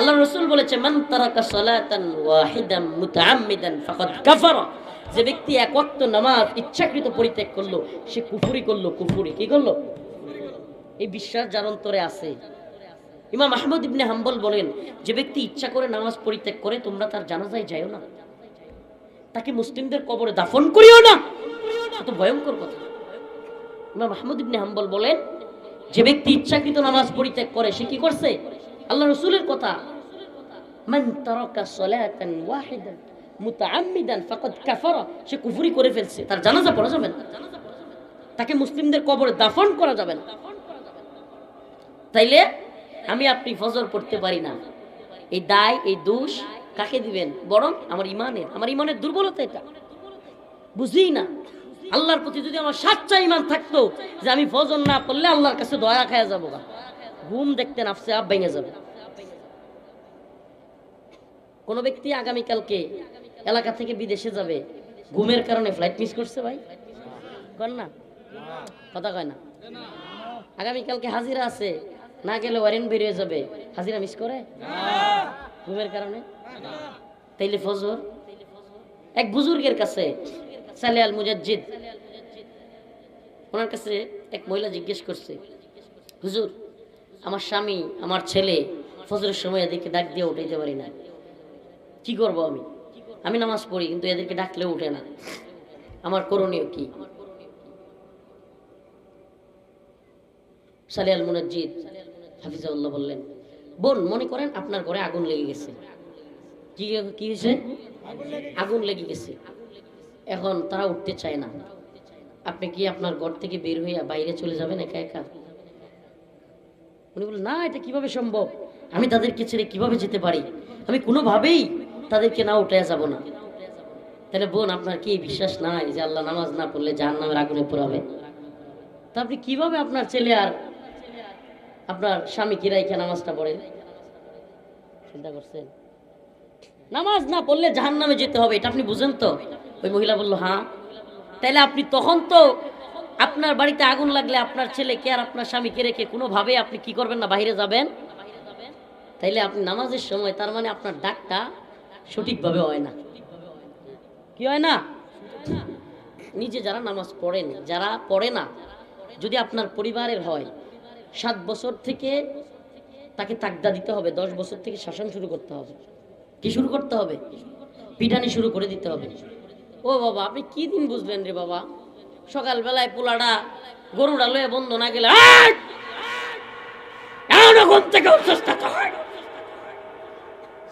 আল্লাহ রসুল বলেছে, মান তারাকা সালাতান ওয়াহিদাম মুতাআম্মিদান ফাকাদ কাফারা। যে ব্যক্তি এক ওয়াক্ত নামাজ ইচ্ছাকৃত পরিত্যাগ করল, সে কুফরি করল, কুফরি। কি করল? এই বিশ্বাস যার অন্তরে আছে। ইমাম আহমদ ইবনে হাম্বল বলেন, যে ব্যক্তি ইচ্ছা করে নামাজ পরিত্যাগ করে, তোমরা তার জানাজায় যাইও না। তাকে মুসলিমদের কবরে দাফন করিও না। এত ভয়ঙ্কর কথা। ইমাম আহমদ ইবনে হাম্বল বলেন, যে ব্যক্তি ইচ্ছাকৃত নামাজ পরিত্যাগ করে, সে কি করছে? আল্লাহ রসুলের কথা, মান তারাকা সালাতান ওয়াহিদান মুতাআম্মিদান ফাকাদ কাফারা সে কুফরি করে ফেলছে, তার জানাজা পড়া যাবে না। তাকে মুসলিমদের কবরে দাফন করা যাবে না। তাইলে আমি আপনি ফজর পড়তে পারি না। এই দায়, এই দোষ কাকে দিবেন? বরং আমার ইমানের। আমার ইমানের দুর্বলতা এটা। বুঝি না? আল্লাহর প্রতি যদি আমার সাচ্চা ইমান থাকতো যে আমি ফজর না পড়লে আল্লাহর কাছে দয়া খায়া যাব ঘুম দেখতে নাফসে আপ ভেঙে যাবে। কোন ব্যক্তি আগামীকালকে এলাকা থেকে বিদেশে যাবে, ঘুমের কারণে ফ্লাইট মিস করছে ভাই? কর না? কথা কয় না। আগামীকালকে হাজিরা আছে, না গেলে ওয়ারেন্ট বেরিয়ে যাবে। হাজিরা মিস করে? ঘুমের কারণে? তাইলে ফজর? এক বুজুর্গের কাছে, সালে আল মুজাজ্জিদ, ওনার কাছে এক মহিলা জিজ্ঞেস করছে, হুজুর আমার স্বামী, আমার ছেলে ফজরের সময় এদেরকে ডাক দিয়ে উঠাইতে পারি না। কি করব আমি? আমি নামাজ পড়ি, কিন্তু এদেরকে ডাকলে উঠে না। আমার করণীয় কি? সালে আল হাফিজাউল্লাহ বললেন, বোন, মনে করেন আপনার ঘরে আগুন লেগে গেছে। কি কি হয়েছে? আগুন লেগে গেছে। এখন তারা উঠতে চায় না। আপনি কি আপনার ঘর থেকে বের হইয়া বাইরে চলে যাবেন একা একা? উনি বললেন, না, এটা কীভাবে সম্ভব? আমি তাদেরকে ছেড়ে কীভাবে যেতে পারি? আমি কোনোভাবেই তাদেরকে না উঠে যাব না। তাহলে বোন, আপনার কি বিশ্বাস নাই যে আল্লাহ নামাজ না পড়লে জাহান নামের আগুনে পড়াবে? তা আপনি কীভাবে আপনার ছেলে আর আপনার স্বামী কি রাইখে নামাজটা পড়েন চিন্তা করছেন? নামাজ না পড়লে জাহান নামে যেতে হবে, এটা আপনি বুঝেন তো? ওই মহিলা বলল হ্যাঁ। তাহলে আপনি তখন তো আপনার বাড়িতে আগুন লাগলে আপনার ছেলেকে আর আপনার স্বামীকে রেখে কোনোভাবে আপনি কি করবেন না? বাইরে যাবেন? তাইলে আপনি নামাজের সময় তার মানে আপনার ডাকটা সঠিকভাবে হয় না। কি হয় না? নিজে যারা নামাজ পড়েন, যারা পড়ে না, যদি আপনার পরিবারের হয়, সাত বছর থেকে তাকে তাকদা দিতে হবে, দশ বছর থেকে শাসন শুরু করতে হবে। কি শুরু করতে হবে? পিটানি শুরু করে দিতে হবে। ও বাবা, আপনি কি দিন বুঝলেন রে বাবা? সকালবেলায় পোলাটা গরুটা লয়ে বন্ধ না গেলে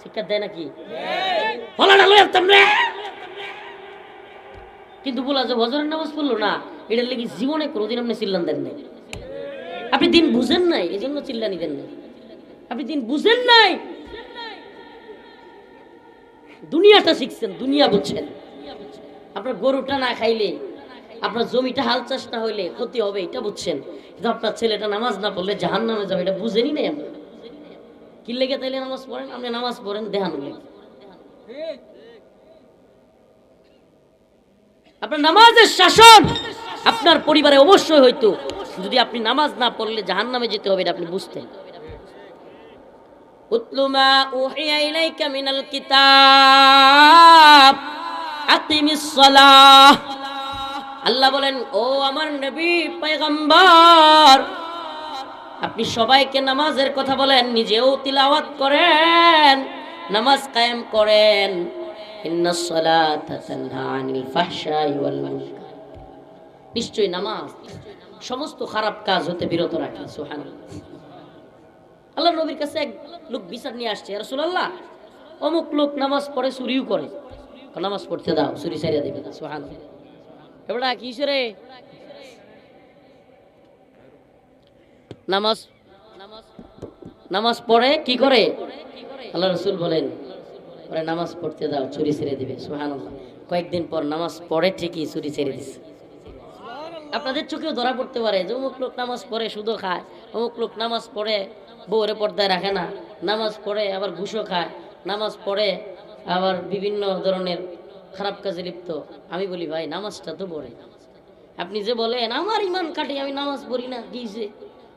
শিক্ষা দেয় নাকি? কিন্তু বলা যে হজরের নামাজ পড়ল না, এটার লেগে জীবনে কোনোদিন আপনি চিল্লান দেন নাই। আপনি দিন বুঝেন নাই এই জন্য চিল্লানি দেন নাই। আপনি দিন বুঝেন নাই। দুনিয়াটা শিখছেন, দুনিয়া বুঝছেন। আপনার গরুটা না খাইলে আপনার জমিটা হাল চাষ না হইলে ক্ষতি হবে, এটা বুঝছেন। কিন্তু আপনার ছেলেটা নামাজ না পড়লে জাহান নামে যাবে, এটা বুঝেনি নাই আমরা কি লেগে তাইলে নামাজ পড়েন? আপনি নামাজ পড়েন, দেহান আপনার নামাজের শাসন আপনার পরিবারে অবশ্যই হইতো, যদি আপনি নামাজ না পড়লে জাহান নামে যেতে হবে, এটা আপনি বুঝতেন। উতলু মা উহিয়া ইলাইকা মিনাল কিতাব, আকিমিস সালাহ। আল্লাহ বলেন, ও আমার নবী পয়গম্বর, আপনি সবাইকে নামাজের কথা বলেন, নিজেও তিলাওয়াত করেন, নামাজ কায়েম করেন। নিশ্চয়ই নামাজ, সমস্ত খারাপ কাজ হতে বিরত রাখে সুবহানাল্লাহ। আল্লাহ নবীর কাছে এক লোক বিচার নিয়ে আসছে রাসূলুল্লাহ, অমুক লোক নামাজ পড়ে, চুরিও করে। নামাজ পড়তে দাও, চুরি সারিয়া দিবে না, সুবহানাল্লাহ। এবারে কি রে নামাজ নামাজ পড়ে কি করে আল্লাহ রসুল বলেন ওরা নামাজ পড়তে দাও চুরি ছেড়ে দিবে সুবহানাল্লাহ কয়েকদিন পর নামাজ পড়ে ঠিকই চুরি ছেড়ে দিছে আপনাদের চোখেও ধরা পড়তে পারে যে অমুক লোক নামাজ পড়ে শুধু খায় অমুক লোক নামাজ পড়ে বউরে পর্দায় রাখে না নামাজ পড়ে আবার ঘুষও খায় নামাজ পড়ে আবার বিভিন্ন ধরনের খারাপ কাজে লিপ্ত। আমি বলি ভাই নামাজটা তো পড়ে। আপনি যে বলেন আমার ইমান খাটি আমি নামাজ পড়ি না। কি হইছে?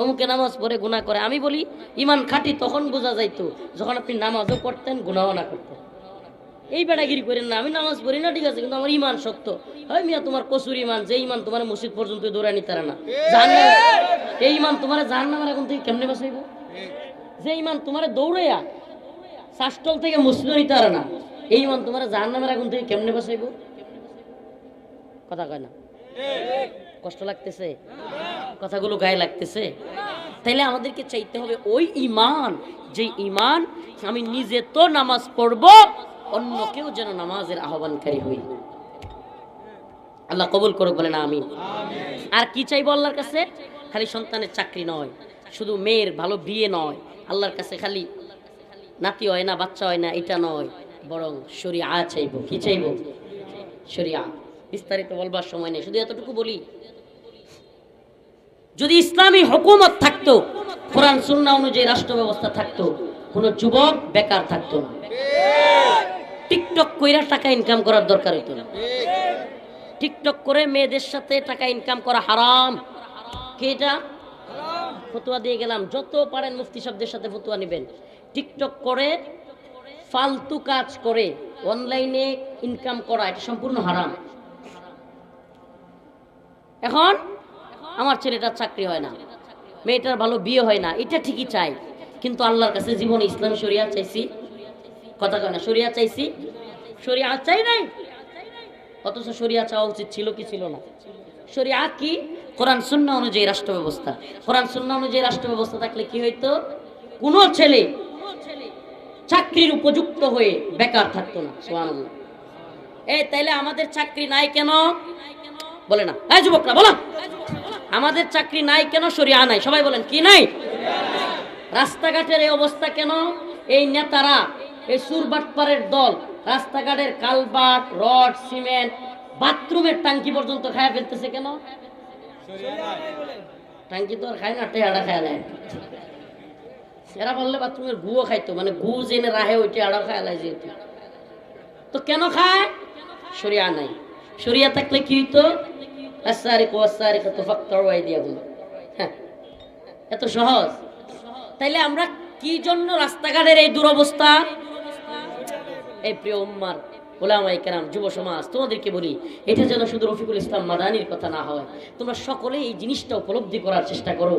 অমুকে নামাজ পড়ে গুনাহ করে। আমি বলি ইমান খাটি তখন বোঝা যাইতো যখন আপনি নামাজও পড়তেন গুনাহও না করতেন। এই বেড়াগিরি করেন না আমি নামাজ পড়ি না ঠিক আছে কিন্তু আমার ইমান শক্ত। হয় মিয়া তোমার কসুর ইমান যে ইমান তোমার মসজিদ পর্যন্ত দৌড়া নিতে পারে না। এই! ইমান তোমার জাহান নামের এখন থেকে কেমনে বাঁচাইব? যে ইমান তোমার দৌড়াইয়া শাসটল থেকে মসজিদ নিতে না। এই ইমান তোমার জাহান নামের এখন থেকে কেমনে বাঁচাইব? কথা কয় না। কষ্ট লাগতেছে? কথাগুলো গায়ে লাগতেছে? তাইলে আমাদেরকে চাইতে হবে ওই ইমান যে ইমান আমি নিজে তো নামাজ পড়ব, অন্য কেউ যেন নামাজের আহ্বানকারী হই। আল্লাহ কবুল করুক বলে না আমি আর কি চাইব আল্লাহর কাছে? খালি সন্তানের চাকরি নয়, শুধু মেয়ের ভালো বিয়ে নয়। আল্লাহর কাছে খালি নাতি হয় না, বাচ্চা হয় না, এটা নয়। বরং শরিয়া চাইব, কি চাইব? শরিয়া, বিস্তারিত বলবার সময় নেই, শুধু এতটুকু বলি, যদি ইসলামী হুকুমত থাকতো, কোরআন সুন্নাহ অনুযায়ী রাষ্ট্র ব্যবস্থা থাকতো, কোনো যুবক বেকার থাকতো না। টিকটক কইরা টাকা ইনকাম করার দরকার হতো না। টিকটক করে মেয়েদের সাথে টাকা ইনকাম করা হারাম। কে এটা? ফতুয়া দিয়ে গেলাম, যত পারেন মুফতি শব্দের সাথে ফতুয়া নেবেন। টিকটক করে ফালতু কাজ করে অনলাইনে ইনকাম করা, এটা সম্পূর্ণ হারাম। এখন আমার ছেলেটার চাকরি হয় না, মেয়েটার ভালো বিয়ে হয় না, এটা ঠিকই চাই, কিন্তু আল্লাহর কাছে জীবনে ইসলাম শরিয়া চাইছি। কথা কয় না, শরিয়া চাইছি। শরিয়া চাই নাই, অথচ শরিয়া চাওয়া উচিত ছিল কি ছিল না। শরিয়া কি? কোরআন সুন্নাহ অনুযায়ী রাষ্ট্র ব্যবস্থা কোরআন সুন্নাহ অনুযায়ী রাষ্ট্র ব্যবস্থা থাকলে কি হইতো? কোনো ছেলে চাকরির উপযুক্ত হয়ে বেকার থাকতো না সুবহানাল্লাহ। এই তাইলে আমাদের চাকরি নাই কেন? বলে না। এই যুবকরা বলো। আমাদের চাকরি নাই কেন? সরিয়া নাই। সবাই বলেন কি নাই? রাস্তাঘাটের এই অবস্থা কেন? এই নেতারা এই সুরবাটপাড়ের দল রাস্তাঘাটের কালবাট রড সিমেন্ট বাথরুমের টাঙ্কি পর্যন্ত খায়া ফেলতেছে কেন? টাঙ্কি তো আর খায় না টেহাড়া খায় না। এরা বললে বাথরুমের গুও খাইতো মানে গু জেনে রাহে ওইটা আড়া খায় লাই যেহেতু তো কেন খায়? সরিয়া নাই। সরিয়া থাকলে কি হইতো? আসারি কো আসারি কত ফাক্তর ওয়াই দিয়া গুলো। হ্যাঁ। এত সহজ। তাইলে আমরা কি জন্য রাস্তাঘাটের এই দুরবস্থা? এই প্রিয় উম্মার ওলামাই কেরাম, যুব সমাজ, তোমাদেরকে বলি, এটা যেন শুধু রফিকুল ইসলাম মাদানির কথা না হয়। তোমরা সকলে এই জিনিসটা উপলব্ধি করার চেষ্টা করো।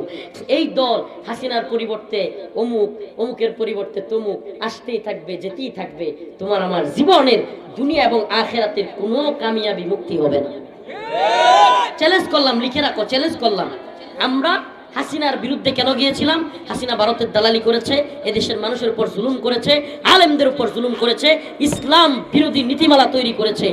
এই দল হাসিনার পরিবর্তে অমুক, অমুকের পরিবর্তে তমুক, আসতেই থাকবে, যেতেই থাকবে। তোমার আমার জীবনের দুনিয়া এবং আখেরাতের কোনো কামিয়াবি মুক্তি হবে না। চ্যালেঞ্জ করলাম, লিখে রাখো চ্যালেঞ্জ করলাম। আমরা হাসিনার বিরুদ্ধে কেন গিয়েছিলাম? হাসিনা ভারতের দালালি করেছে, এদেশের মানুষের উপর জুলুম করেছে, আলেমদের উপর জুলুম করেছে, ইসলাম বিরোধী নীতিমালা তৈরি করেছে।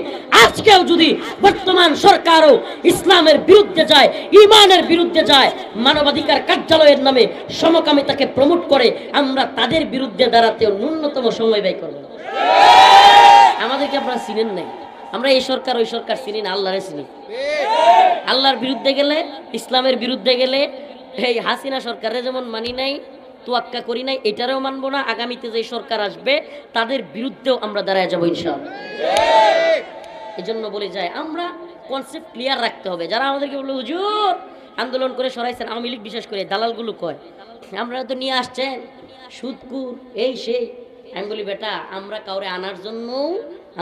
আজকেও যদি বর্তমান সরকারও ইসলামের বিরুদ্ধে যায়, ইমানের বিরুদ্ধে যায়, মানবাধিকার কার্যালয়ের নামে সমকামিতাকে প্রমোট করে, আমরা তাদের বিরুদ্ধে দাঁড়াতেও ন্যূনতম সময় ব্যয় করব আমাদেরকে আপনারা চিনেন নাই। আমরা এই সরকার, ওই সরকার চিনি না, আল্লাহরে চিনি। আল্লাহর বিরুদ্ধে গেলে, ইসলামের বিরুদ্ধে গেলে এই হাসিনা সরকারে যেমন মানি নাই, তোয়াক্কা করি নাই, এটারেও মানবো না। আগামীতে যে সরকার আসবে, তাদের বিরুদ্ধেও আমরা দাঁড়ায় যাব ইনশাআল্লাহ। এই জন্য বলে যায়, আমরা কনসেপ্ট ক্লিয়ার রাখতে হবে। যারা আমাদেরকে বলল, হুজুর, আন্দোলন করে সরাইছেন, আওয়ামী লীগ বিশেষ করে, দালালগুলো কয়? আমরা তো নিয়ে আসছেন, সুদকুর, এই সেই। আমি বলি, বেটা, আমরা কাউরে আনার জন্য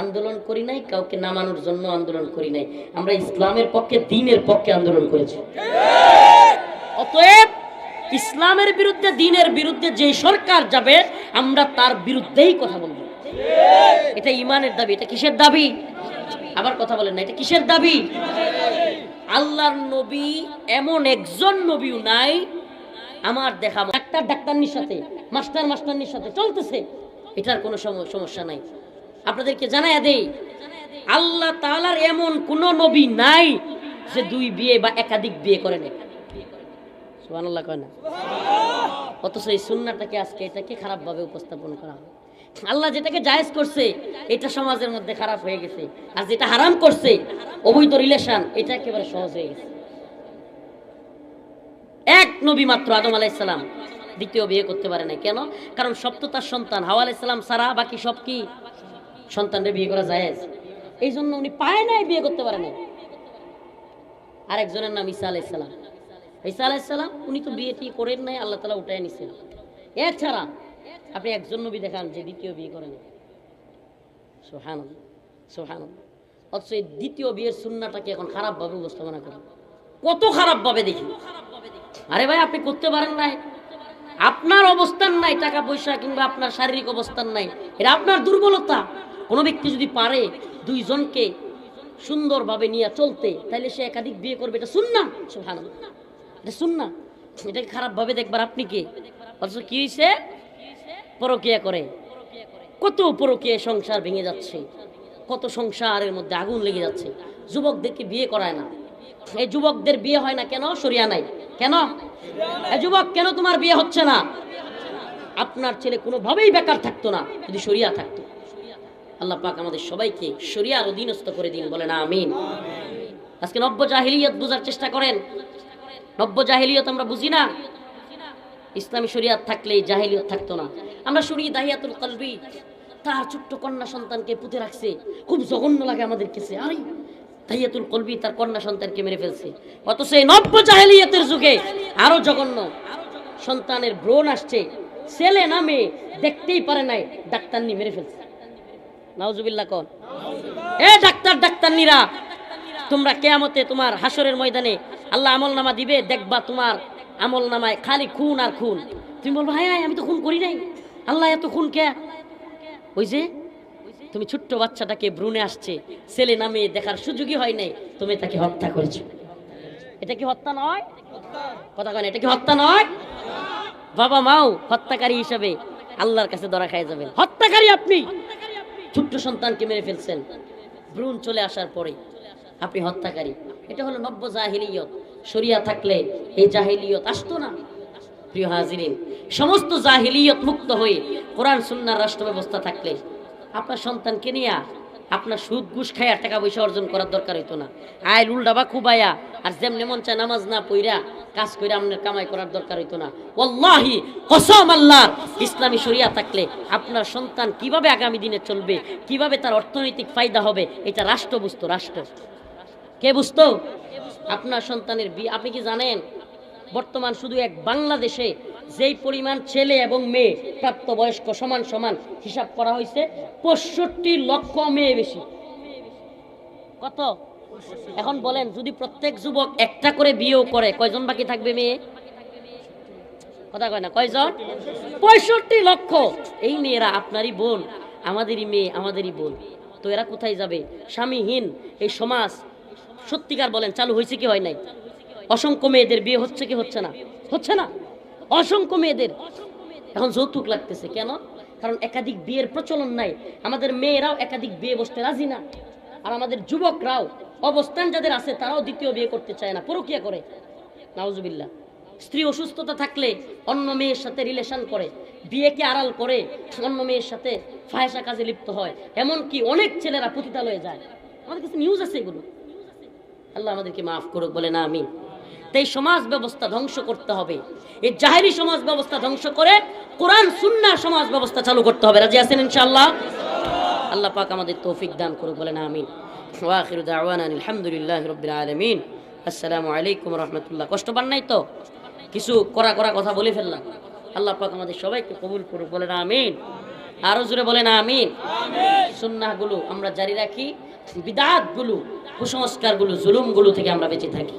আন্দোলন করি নাই, কাউকে নামানোর জন্য আন্দোলন করি নাই। আমরা ইসলামের পক্ষে, দিনের পক্ষে আন্দোলন করেছি। অতএব ইসলামের বিরুদ্ধে, দিনের বিরুদ্ধে যে সরকার যাবে, আমরা তার বিরুদ্ধেই কথা বলব। এটা ইমানের দাবি, এটা কিসের দাবি? আবার কথা বলেন না, এটা কিসের দাবি? আল্লাহর নবী এমন একজন নবীও নাই, আমার দেখা ডাক্তার ডাক্তারনির সাথে, মাস্টার মাস্টারনির সাথে চলতেছে। এটার কোনো সম- সমস্যা নাই। আপনাদেরকে জানাই দেই, আল্লাহ তাআলার এমন কোন নবী নাই যে দুই বিয়ে বা একাধিক বিয়ে করে সুবহানাল্লাহ কয় না। অথচ এই সুন্নাটাকে আজকে এটাকে খারাপভাবে উপস্থাপন করা হয় আল্লাহ যেটাকে জায়েজ করছে, এটা সমাজের মধ্যে খারাপ হয়ে গেছে। আর যেটা হারাম করছে, অবৈধ রিলেশন, এটা একেবারে সহজ হয়ে গেছে। এক নবী মাত্র আদম আলাইসালাম দ্বিতীয় বিয়ে করতে পারে না কেন? কারণ সব তার সন্তান। হাওয়া আলাইসালাম সারা বাকি সব কি? সন্তানরে বিয়ে করা জায়েজ। এই জন্য উনি পায় নাই বিয়ে করতে পারে না আরেকজনের নাম ঈসা আলাইসালাম ঈসা আলাইসাল্লাম উনি তো বিয়ে টিয়ে করেন নাই, আল্লাহ তালা উঠায় নিছেন। এছাড়া আপনি একজন নবী দেখান যে দ্বিতীয় বিয়ে করেন সোহান সোহান অথচ এই দ্বিতীয় বিয়ের সুন্নাটাকে এখন খারাপভাবে উপস্থাপনা করেন। কত খারাপভাবে দেখি। আরে ভাই, আপনি করতে পারেন নাই। আপনার অবস্থান নাই টাকা পয়সা কিংবা আপনার শারীরিক অবস্থান নাই। এটা আপনার দুর্বলতা। কোনো ব্যক্তি যদি পারে দুইজনকে সুন্দরভাবে নিয়ে চলতে তাহলে সে একাধিক বিয়ে করবে, এটা শুন না শুন না এটাকে খারাপভাবে দেখবার আপনি কে? অথচ কি হয়েছে পরকিয়া করে। কত পরকিয়া সংসার ভেঙে যাচ্ছে। কত সংসারের মধ্যে আগুন লেগে যাচ্ছে। যুবকদেরকে বিয়ে করায় না। এই যুবকদের বিয়ে হয় না কেন? সরিয়া নাই। কেন? এ যুবক কেন তোমার বিয়ে হচ্ছে না? আপনার ছেলে কোনোভাবেই বেকার থাকতো না, যদি সরিয়া থাকতো। আল্লাহ পাক আমাদের সবাইকে শরিয়ার অধীনস্থ করে দিন বলে না আমিন। আজকে নব্য জাহিলিয়ত বোঝার চেষ্টা করেন। নব্য জাহিলিয়ত আমরা বুঝি না। ইসলামী শরিয়াত থাকলে জাহিলিয়ত থাকতো না। আমরা শুনি দাহিয়াতুল কলবি, তার ছোট্ট কন্যা সন্তানকে পুঁতে রাখছে। খুব জঘন্য লাগে আমাদের কাছে। আরে, দাহিয়াতুল কলবি তার কন্যা সন্তানকে মেরে ফেলছে। অথচ এই নব্য জাহিলিয়তের যুগে আরও জঘন্য। সন্তানের ব্রণ আসছে। ছেলে না মেয়ে, দেখতেই পারে নাই, ডাক্তার নিয়ে মেরে ফেলছে। নাউজুবিল্লাহ কন। এ ডাক্তার ডাক্তারনিরা তোমরা কেয়ামতে তোমার হাসরের ময়দানে আল্লাহ আমল নামা দিবে, দেখবা তোমার আমল নামায় খালি খুন আর খুন। তুমি বলব হ্যাঁ আমি তো খুন করি নাই। আল্লাহ এত খুন কে? ওই যে, তুমি ছোট্ট বাচ্চাটাকে ভ্রূণে আসছে, ছেলে নামে দেখার সুযোগই হয় নাই, তুমি তাকে হত্যা করেছ। এটা কি হত্যা নয়? কথা কেন এটা কি হত্যা নয়? বাবা মাও হত্যাকারী হিসাবে আল্লাহর কাছে ধরা খাই যাবেন। হত্যাকারী আপনি! ছোট্ট সন্তানকে মেরে ফেলছেন। ভ্রূণ চলে আসার পরে। আপনি হত্যাকারী। এটা হলো নব্য জাহিলিয়ত। সরিয়া থাকলে এই জাহিলিয়ত আসতো না। প্রিয় হাজিরিন, সমস্ত জাহিলিয়ত মুক্ত হয়ে কোরআন, সুন্নার রাষ্ট্র ব্যবস্থা থাকলে আপনার সন্তানকে নিয়ে আপনার সুদ, ঘুষ খাইয়া টাকা পয়সা অর্জন করার দরকার হইতো না। আয় উল্ডাবা খুবাইয়া আর যেমনি মন চায় নামাজ না পইরা কাজ করে আপনার কামাই করার দরকার হইতো না। ওল্লাহি কসম আল্লাহ ইসলামী শরিয়া থাকলে আপনার সন্তান কীভাবে আগামী দিনে চলবে, কীভাবে তার অর্থনৈতিক ফায়দা হবে, এটা রাষ্ট্র বুঝতো রাষ্ট্র কে বুঝতো? আপনার সন্তানের বিয়ে আপনি কি জানেন? বর্তমান শুধু এক বাংলাদেশে যেই পরিমাণ ছেলে এবং মেয়ে প্রাপ্তবয়স্ক সমান সমান হিসাব করা হয়েছে, পঁয়ষট্টি লক্ষ মেয়ে বেশি। কত? এখন বলেন, যদি প্রত্যেক যুবক একটা করে বিয়েও করে, কয়জন বাকি থাকবে মেয়ে? কথা কয় না, কয়জন? পঁয়ষট্টি লক্ষ। এই মেয়েরা আপনারই বোন, আমাদেরই মেয়ে, আমাদেরই বোন। তো এরা কোথায় যাবে? স্বামীহীন এই সমাজ সত্যিকার বলেন, চালু হয়েছে কি হয় নাই? অসংখ্য মেয়েদের বিয়ে হচ্ছে কি হচ্ছে না? হচ্ছে না? অসংখ্য মেয়েদের। এখন যৌতুক লাগতেছে, কেন? কারণ একাধিক বিয়ের প্রচলন নাই। আমাদের মেয়েরাও একাধিক বিয়ে বসতে রাজি না। আর আমাদের যুবকরাও, অবস্থান যাদের আছে, তারাও দ্বিতীয় বিয়ে করতে চায় না, পরকিয়া করে। নাউজুবিল্লাহ। স্ত্রী অসুস্থতা থাকলে অন্য মেয়ের সাথে রিলেশন করে, বিয়েকে আড়াল করে অন্য মেয়ের সাথে ফায়সা কাজে লিপ্ত হয়। এমনকি অনেক ছেলেরা পতিতালয়ে যায়। আমাদের কাছে নিউজ আছে এগুলো। আল্লাহ আমাদেরকে মাফ করুক বলে না আমি তাই সমাজ ব্যবস্থা ধ্বংস করতে হবে। এই জাহেরি সমাজ ব্যবস্থা ধ্বংস করে কোরআন সুন্না সমাজ ব্যবস্থা চালু করতে হবে। রাজি আছেন ইনশাআল্লাহ? আল্লাহ পাক আমাদের তৌফিক দান করুক বলে না আমিন ওয়াখিরু দাওয়ানা আলহামদুলিল্লাহ রাব্বিল আলামিন। আসসালামু আলাইকুম রাহমাতুল্লাহ। কষ্ট পান নাই তো? কিছু করা করা কথা বলে ফেললাম। আল্লাহ পাক আমাদের সবাইকে কবুল করুক বলে না আমিন। আরও জোরে বলে না আমিন। সুন্নাহগুলো আমরা জারি রাখি বিদাতগুলো কুসংস্কারগুলো, জুলুমগুলো থেকে আমরা বেঁচে থাকি।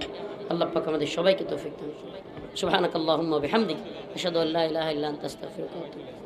আল্লাহ পাক আমাদের সবাইকে তৌফিক দান সুবহানাকাল্লাহুম্মা বিহামদিক। আশহাদু আল্লা ইলাহা ইল্লা আনতা, আস্তাগফিরুকা ওয়া আতুবু